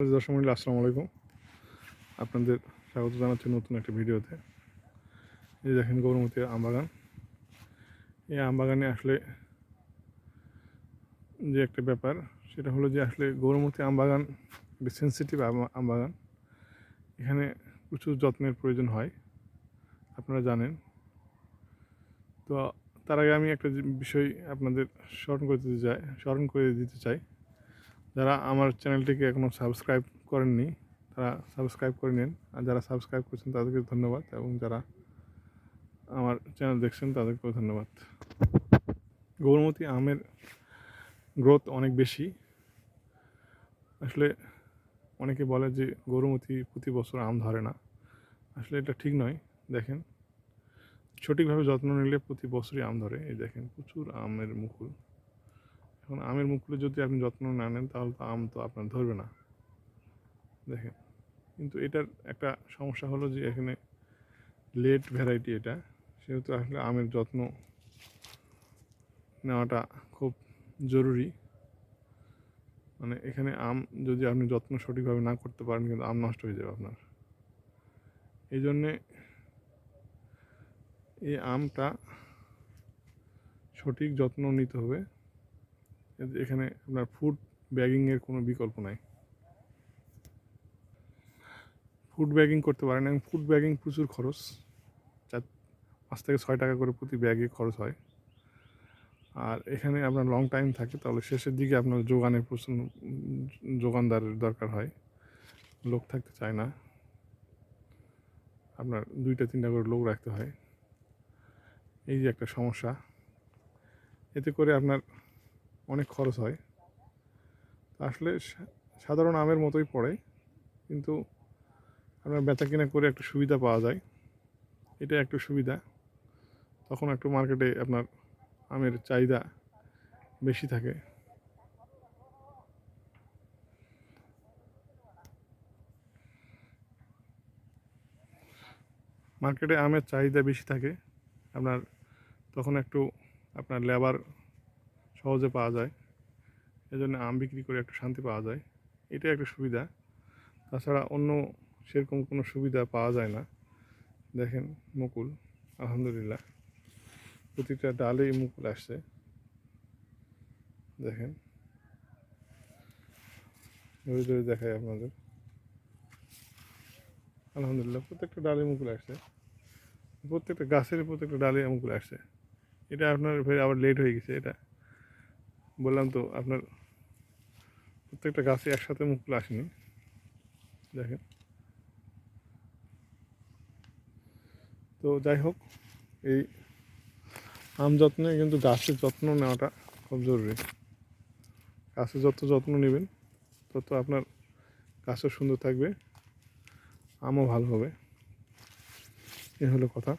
দর্শক মন্ডলী, আসসালামু আলাইকুম। আপনাদের স্বাগত জানাচ্ছি নতুন একটা ভিডিওতে। এই দেখেন গৌরমতী আমবাগান। এই আমবাগানে আসলে যে একটা ব্যাপার, সেটা হলো যে আসলে গৌরমতী আমবাগান একটা সেন্সিটিভ আমবাগান। এখানে প্রচুর যত্নের প্রয়োজন হয়, আপনারা জানেন। তো তার আগে আমি একটা বিষয় আপনাদের স্মরণ করে দিতে চাই, স্মরণ করে দিতে চাই। যারা আমার চ্যানেলটিকে এখনও সাবস্ক্রাইব করেননি, তারা সাবস্ক্রাইব করে নিন। আর যারা সাবস্ক্রাইব করছেন, তাদেরকে ধন্যবাদ। এবং যারা আমার চ্যানেল দেখছেন, তাদেরকেও ধন্যবাদ। গৌরমতী আমের গ্রোথ অনেক বেশি। আসলে অনেকে বলে যে গৌরমতী প্রতি বছর আম ধরে না। আসলে এটা ঠিক নয়। দেখেন, সঠিকভাবে যত্ন নিলে প্রতি বছরই আম ধরে। এই দেখেন, প্রচুর আমের মুকুল। এখন আমের মুকুলে যদি আপনি যত্ন না নেন, তাহলে তো আম তো আপনার ধরবে না। দেখেন, কিন্তু এটার একটা সমস্যা হলো যে এখানে লেট ভ্যারাইটি এটা। সেহেতু আসলে আমের যত্ন নেওয়াটা খুব জরুরি। মানে এখানে আম যদি আপনি যত্ন সঠিকভাবে না করতে পারেন, কিন্তু আম নষ্ট হয়ে যাবে আপনার। এই জন্যে এই আমটা সঠিক যত্ন নিতে হবে। এখানে আপনার ফুড ব্যাগিংয়ের কোনো বিকল্প নাই। ফুড ব্যাগিং করতে পারেন এবং ফুড ব্যাগিং প্রচুর খরচ। চার, পাঁচ থেকে ছয় টাকা করে প্রতি ব্যাগে খরচ হয়। আর এখানে আপনার লং টাইম থাকে, তাহলে শেষের দিকে আপনার যোগানের প্রচুর যোগানদারের দরকার হয়। লোক থাকতে চায় না। আপনার দুইটা, তিনটা করে লোক রাখতে হয়। এই যে একটা সমস্যা। এতে করে আপনার অনেক খরচ হয়। আসলে সাধারণ আমের মতোই পড়ে, কিন্তু আপনার বেচা কিনা করে একটু সুবিধা পাওয়া যায়। এটা একটু সুবিধা। তখন একটু মার্কেটে আপনার আমের চাহিদা বেশি থাকে। মার্কেটে আমের চাহিদা বেশি থাকে। আপনার তখন একটু আপনার লেবার সহজে পাওয়া যায়। এজন্য আম বিক্রি করে একটু শান্তি পাওয়া যায়। এটা একটা সুবিধা। তাছাড়া অন্য সেরকম কোনো সুবিধা পাওয়া যায় না। দেখেন মুকুল, আলহামদুলিল্লাহ। প্রতিটা ডালেই মুকুল আসছে। দেখেন। ধরে ধরে দেখাই আপনাদের। আলহামদুলিল্লাহ, প্রত্যেকটা ডালে মুকুল আসছে। প্রত্যেকটা গাছের প্রত্যেকটা ডালে মুকুল আসছে। এটা আপনার ফের আবার লেট হয়ে গেছে, এটা। বললাম তো, আপনার প্রত্যেকটা গাছে একসাথে মুকুল আসেনি। দেখেন। তো যাই হোক, এই আম যত্নে কিন্তু গাছের যত্ন নেওয়াটা খুব জরুরি। গাছের যত যত্ন নেবেন, তত আপনার গাছও সুন্দর থাকবে, আমও ভালো হবে। এ হলো কথা।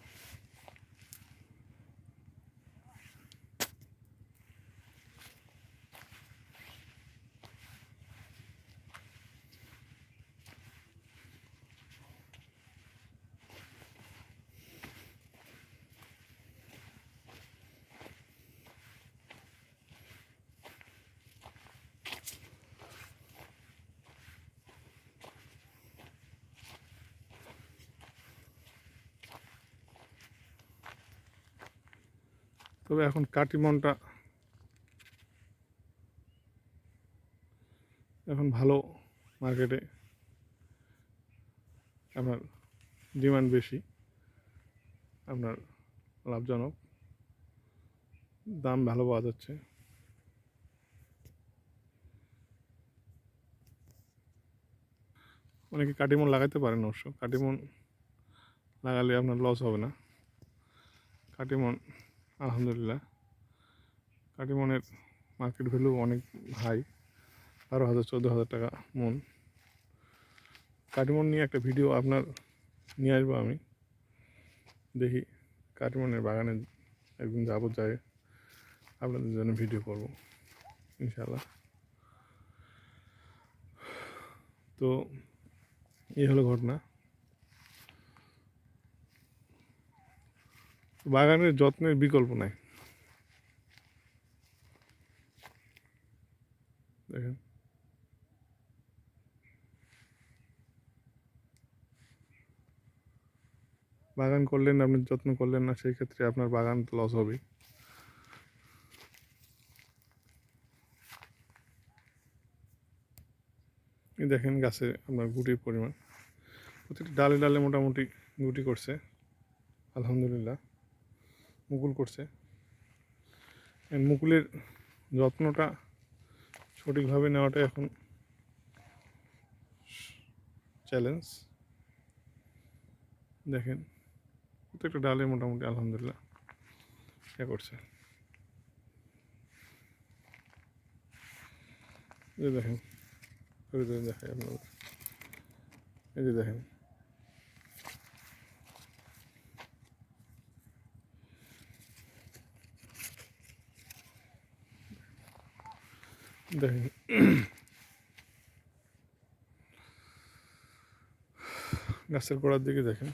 তবে এখন কাটিমনটা এখন ভালো মার্কেটে আপনার ডিমান্ড বেশি, আপনার লাভজনক, দাম ভালো পাওয়া যাচ্ছে। অনেকে কাটিমন লাগাতে পারেন অবশ্য কাটিমন লাগালে আপনার লস হবে না। কাটিমন আলহামদুলিল্লাহ। কাটিমনের মার্কেট ভ্যালু অনেক হাই বারো হাজার চোদ্দ হাজার টাকা মন। কাটিমন নিয়ে একটা ভিডিও আপনার নিয়ে আসব আমি। দেখি কাটিমনের বাগানে একদিন যাব, যাই আপনাদের জন্য ভিডিও করব ইনশাল্লাহ তো, এই হলো ঘটনা। বাগানের যত্নের বিকল্প নাই। দেখেন। বাগান করলেন, আপনি যত্ন করলেন না, সেই ক্ষেত্রে আপনার বাগান লস হবে। দেখেন গাছে আপনার গুটির পরিমাণ। প্রতিটি ডালে ডালে মোটামুটি গুটি করছে। আলহামদুলিল্লাহ। মুকুল করছে। মুকুলের যত্নটা সঠিকভাবে নেওয়াটা এখন চ্যালেঞ্জ দেখেন, প্রত্যেকটা ডালে মোটামুটি আলহামদুলিল্লাহ ইয়ে করছে। দেখেন দেখাই আপনাদের। এই যে দেখেন দেখেন গাছের গোড়ার দিকে দেখেন।